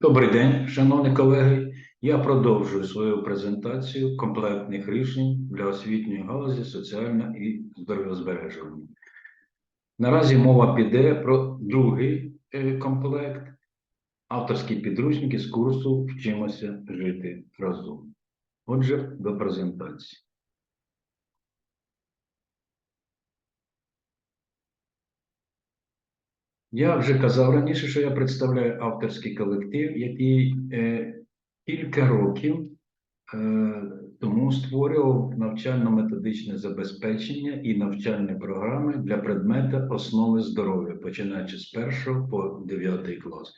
Добрий день, шановні колеги. Я продовжую свою презентацію комплектних рішень для освітньої галузі соціально і здоров'язбереження. Наразі мова піде про другий е, комплект авторські підручники з курсу Вчимося жити разом. Отже, до презентації. Я вже казав раніше, що я представляю авторський колектив, який е, кілька років е, тому створював навчально-методичне забезпечення і навчальні програми для предмета основи здоров'я, починаючи з 1 по 9 клас.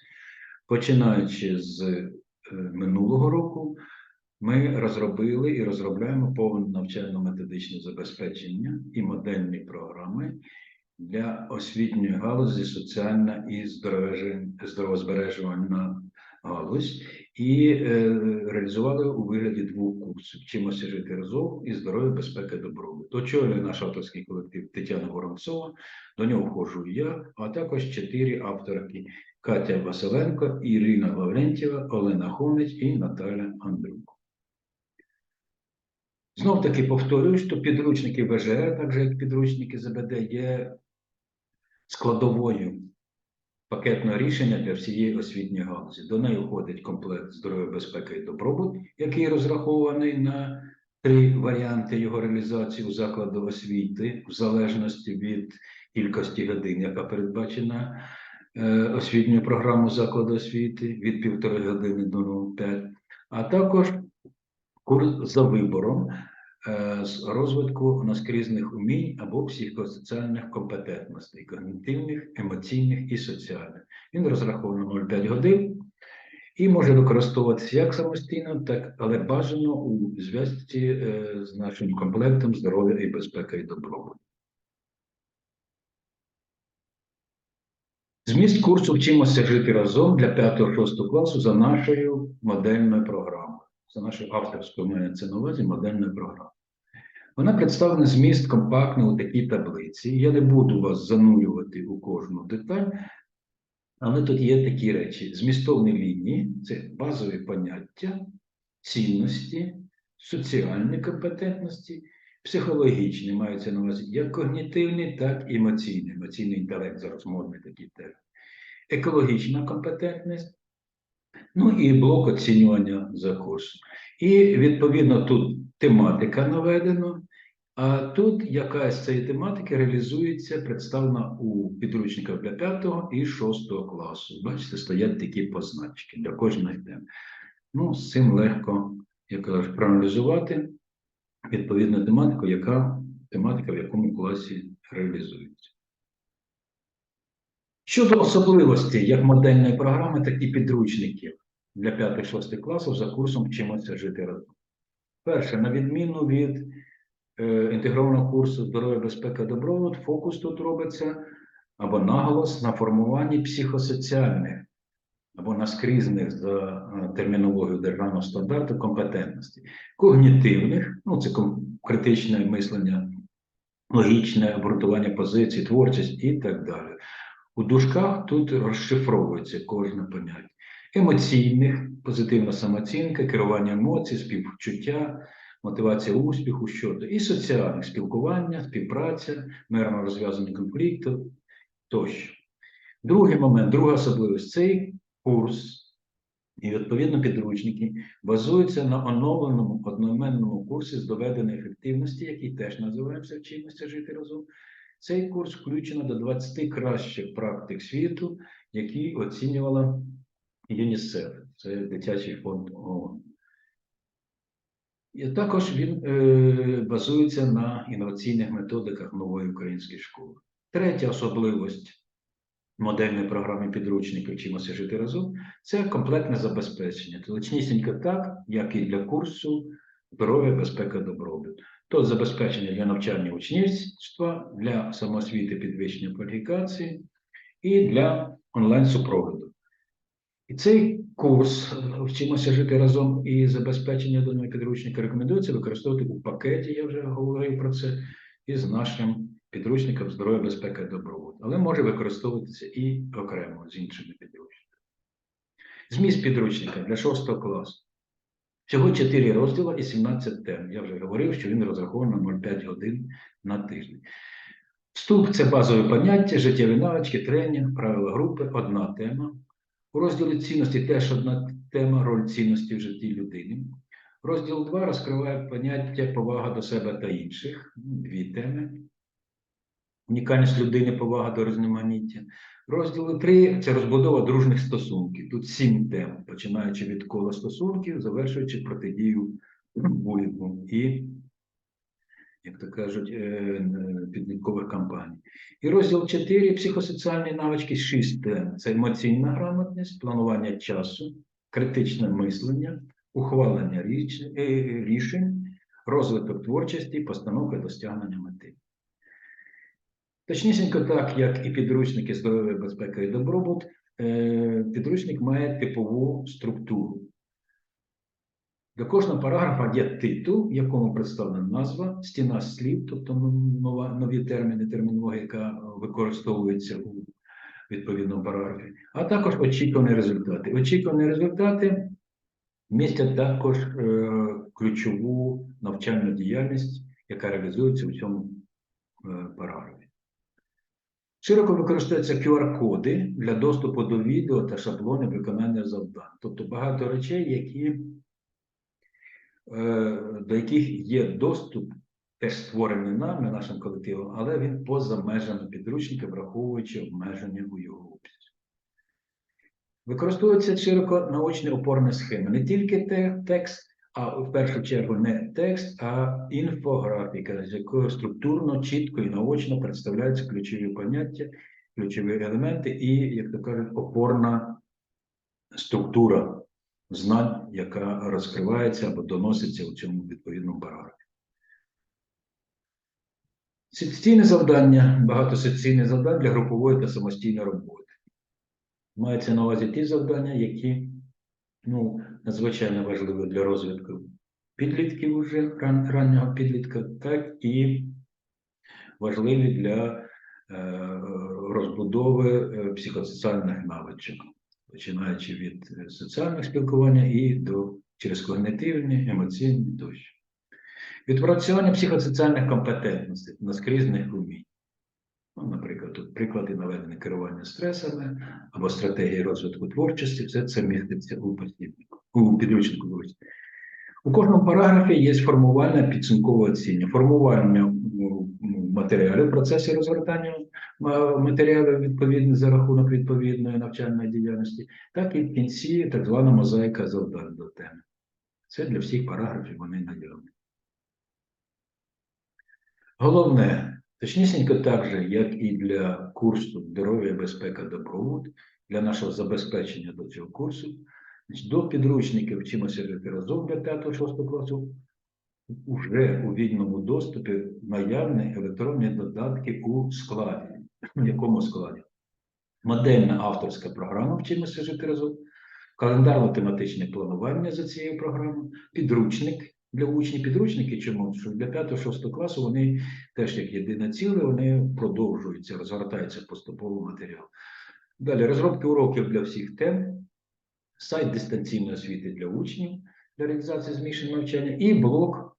Починаючи з е, минулого року, ми розробили і розробляємо повне навчально-методичне забезпечення і модельні програми для освітньої галузі соціальна і здоровозбережувальна галузь і е, реалізували у вигляді двох курсів: вчимося жити разом і здоров'я, безпека, добробут. Очолює наш авторський колектив Тетяна Воронцова, до нього входжу я, а також чотири авторки: Катя Василенко, Ірина Лаврентьєва, Олена Хомич і Наталя Андрюк. Знов таки повторюю, що підручники ВЖР, так же як підручники ЗБД, є складовою пакетного рішення для всієї освітньої галузі. До неї входить комплект здоров'я, безпека і добробут, який розрахований на три варіанти його реалізації у закладу освіти, в залежності від кількості годин, яка передбачена е, освітньою програмою закладу освіти від півтори години до 0,5, а також курс за вибором з розвитку наскрізних умінь або психосоціальних компетентностей, когнітивних, емоційних і соціальних. Він розрахований на 0,5 годин і може використовуватися як самостійно, так але бажано у зв'язці е, з нашим комплектом здоров'я і безпека і добробут. Зміст курсу вчимося жити разом для 5-6 класу за нашою модельною програмою. За нашою авторською має це на увазі модельною програмою. Вона представлена зміст компактно у такій таблиці. Я не буду вас занурювати у кожну деталь, але тут є такі речі: змістовні лінії це базові поняття, цінності, соціальні компетентності, психологічні, маються на увазі як когнітивні, так і емоційні. Емоційний інтелект зараз модний такий термін. Екологічна компетентність, ну і блок оцінювання за курсом. І відповідно тут тематика наведена, а тут яка з цієї тематики реалізується, представлена у підручниках для 5 і 6 класу. Бачите, стоять такі позначки для кожної теми. Ну, з цим легко, як кажуть, проаналізувати відповідну тематику, яка тематика в якому класі реалізується. Щодо особливостей як модельної програми, так і підручників для 5-6 класів за курсом вчимося жити разом. Перше, на відміну від е, інтегрованого курсу здоров'я, безпека, добробут, фокус тут робиться або наголос на формуванні психосоціальних або наскрізних за е, термінологією державного стандарту компетентностей, когнітивних, ну це критичне мислення, логічне обґрунтування позицій, творчість і так далі. У дужках тут розшифровується кожне поняття. Емоційних, позитивна самооцінка, керування емоцій, співчуття, мотивація успіху щодо і соціальних спілкування, співпраця, мирно розв'язання конфліктів тощо. Другий момент, друга особливість цей курс і відповідно підручники базуються на оновленому одноіменному курсі з доведеної ефективності, який теж називається вчимося жити разом. Цей курс включено до 20 кращих практик світу, які оцінювала ЮНІСЕФ, це дитячий фонд ООН. І також він е, базується на інноваційних методиках нової української школи. Третя особливість модельної програми підручників «Вчимося жити разом це комплектне забезпечення. Точнісінько так, як і для курсу здоров'я, безпека, добробут. То забезпечення для навчання учнівства, для самоосвіти підвищення кваліфікації і для онлайн-супроводу. І цей курс е, вчимося жити разом і забезпечення нього підручника рекомендується використовувати у пакеті, я вже говорив про це, із нашим підручником здоров'я, безпека, добробут. Але може використовуватися і окремо з іншими підручниками. Зміст підручника для 6 класу. Всього 4 розділи і 17 тем. Я вже говорив, що він розрахований на 0,5 годин на тиждень. Вступ це базові поняття, життєві навички, тренінг, правила групи, одна тема. У розділі цінності теж одна тема роль цінності в житті людини. Розділ 2 розкриває поняття повага до себе та інших. Дві теми. Унікальність людини, повага до різноманіття. Розділ 3 це розбудова дружних стосунків. Тут сім тем, починаючи від кола стосунків, завершуючи протидію булінгу і, як то кажуть, е, підліткових кампаній. І розділ 4 психосоціальні навички, 6 тем. Це емоційна грамотність, планування часу, критичне мислення, ухвалення е, рішень, розвиток творчості, постановка до стягнення мети. Точнісінько так, як і підручники здоров'я, безпека і добробут, е, підручник має типову структуру. До кожного параграфа є титул, в якому представлена назва, стіна слів, тобто нова, нові терміни, термінологія, яка використовується у відповідному параграфі, а також очікувані результати. Очікувані результати містять також е, ключову навчальну діяльність, яка реалізується у цьому е, параграфі. Широко використовуються QR-коди для доступу до відео та шаблонів виконання завдань. Тобто багато речей, які, е, до яких є доступ, теж створений нами, нашим колективом, але він поза межами підручника, враховуючи обмеження у його обсязі. Використовуються широко наочні опорні схеми. Не тільки текст, а в першу чергу не текст, а інфографіка, з якою структурно, чітко і наочно представляються ключові поняття, ключові елементи і, як то кажуть, опорна структура знань, яка розкривається або доноситься у цьому відповідному параграфі. Секційне завдання, багато секційних завдань для групової та самостійної роботи. Мається на увазі ті завдання, які ну, надзвичайно важливі для розвитку підлітків уже ран, раннього підлітка, так і важливі для е, розбудови е, психосоціальних навичок, починаючи від е, соціальних спілкування і до через когнитивні, емоційні тощо. Відпрацювання психосоціальних компетентностей, наскрізних умінь. Ну, наприклад, тут приклади наведення керування стресами або стратегії розвитку творчості, все це міститься у посібнику, у підручнику. вибачте. У кожному параграфі є формувальне підсумкове оцінювання, формування м, м, матеріалів в процесі розгортання матеріалів відповідно за рахунок відповідної навчальної діяльності, так і в кінці так звана мозаїка завдань до теми. Це для всіх параграфів вони наявні. Головне, точнісінько так же, як і для курсу здоров'я, безпека, добробут, для нашого забезпечення до цього курсу, до підручників вчимося жити разом для 5-6 класу, вже у вільному доступі наявні електронні додатки у складі. В якому складі? Модельна авторська програма Вчимося жити разом, календарно-тематичне планування за цією програмою, підручник для учнів. Підручники чому? Що для 5-6 класу вони теж як єдине ціле, вони продовжуються, розгортаються поступово матеріал. Далі розробки уроків для всіх тем, сайт дистанційної освіти для учнів для реалізації змішаного навчання і блок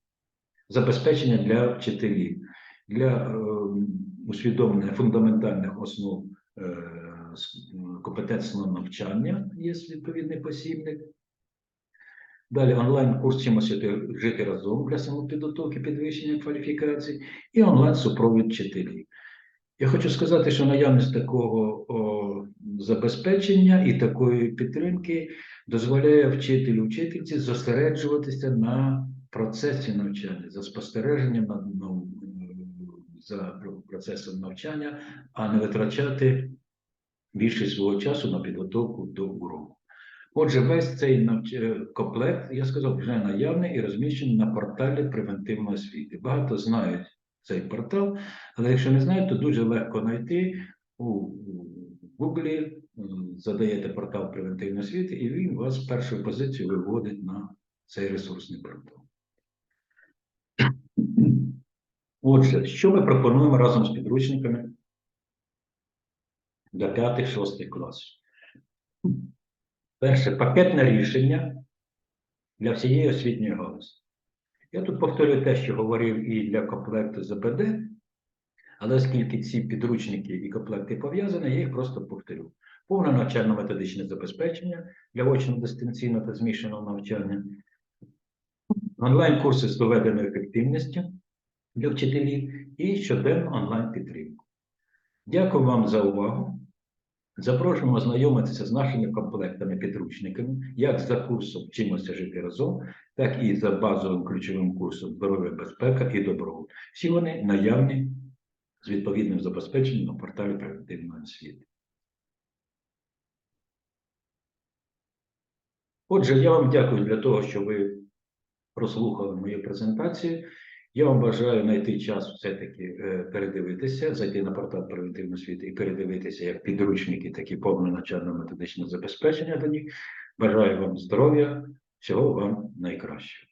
забезпечення для вчителів для е, усвідомлення фундаментальних основ е, компетентного навчання є відповідний посібник. Далі онлайн-курс «Чимось жити- разом для самопідготовки, підвищення кваліфікацій і онлайн-супровід вчителів. Я хочу сказати, що наявність такого о, забезпечення і такої підтримки дозволяє вчителю вчительці зосереджуватися на процесі навчання, за спостереженням ну, за процесом навчання, а не витрачати більше свого часу на підготовку до уроку. Отже, весь цей навч... е, комплект, я сказав, вже наявний і розміщений на порталі превентивної освіти. Багато знають цей портал, але якщо не знають, то дуже легко знайти у Google, задаєте портал превентивної освіти, і він вас з першої позиції виводить на цей ресурсний портал. Отже, що ми пропонуємо разом з підручниками для 5-6 класів? Перше пакетне рішення для всієї освітньої галузі. Я тут повторюю те, що говорив і для комплекту ЗПД, але оскільки ці підручники і комплекти пов'язані, я їх просто повторю. Повне навчально-методичне забезпечення для очно-дистанційного та змішаного навчання, онлайн-курси з доведеною ефективністю для вчителів і щоденну онлайн-підтримку. Дякую вам за увагу. Запрошуємо ознайомитися з нашими комплектами підручниками, як за курсом Вчимося жити разом, так і за базовим ключовим курсом здоров'я, безпека і добробут. Всі вони наявні з відповідним забезпеченням на порталі превентивної освіти. Отже, я вам дякую для того, що ви прослухали мою презентацію. Я вам бажаю знайти час все-таки е, передивитися, зайти на портал «Превентивна освіти і передивитися як підручники, так і повне навчально-методичне забезпечення до них. Бажаю вам здоров'я, всього вам найкращого.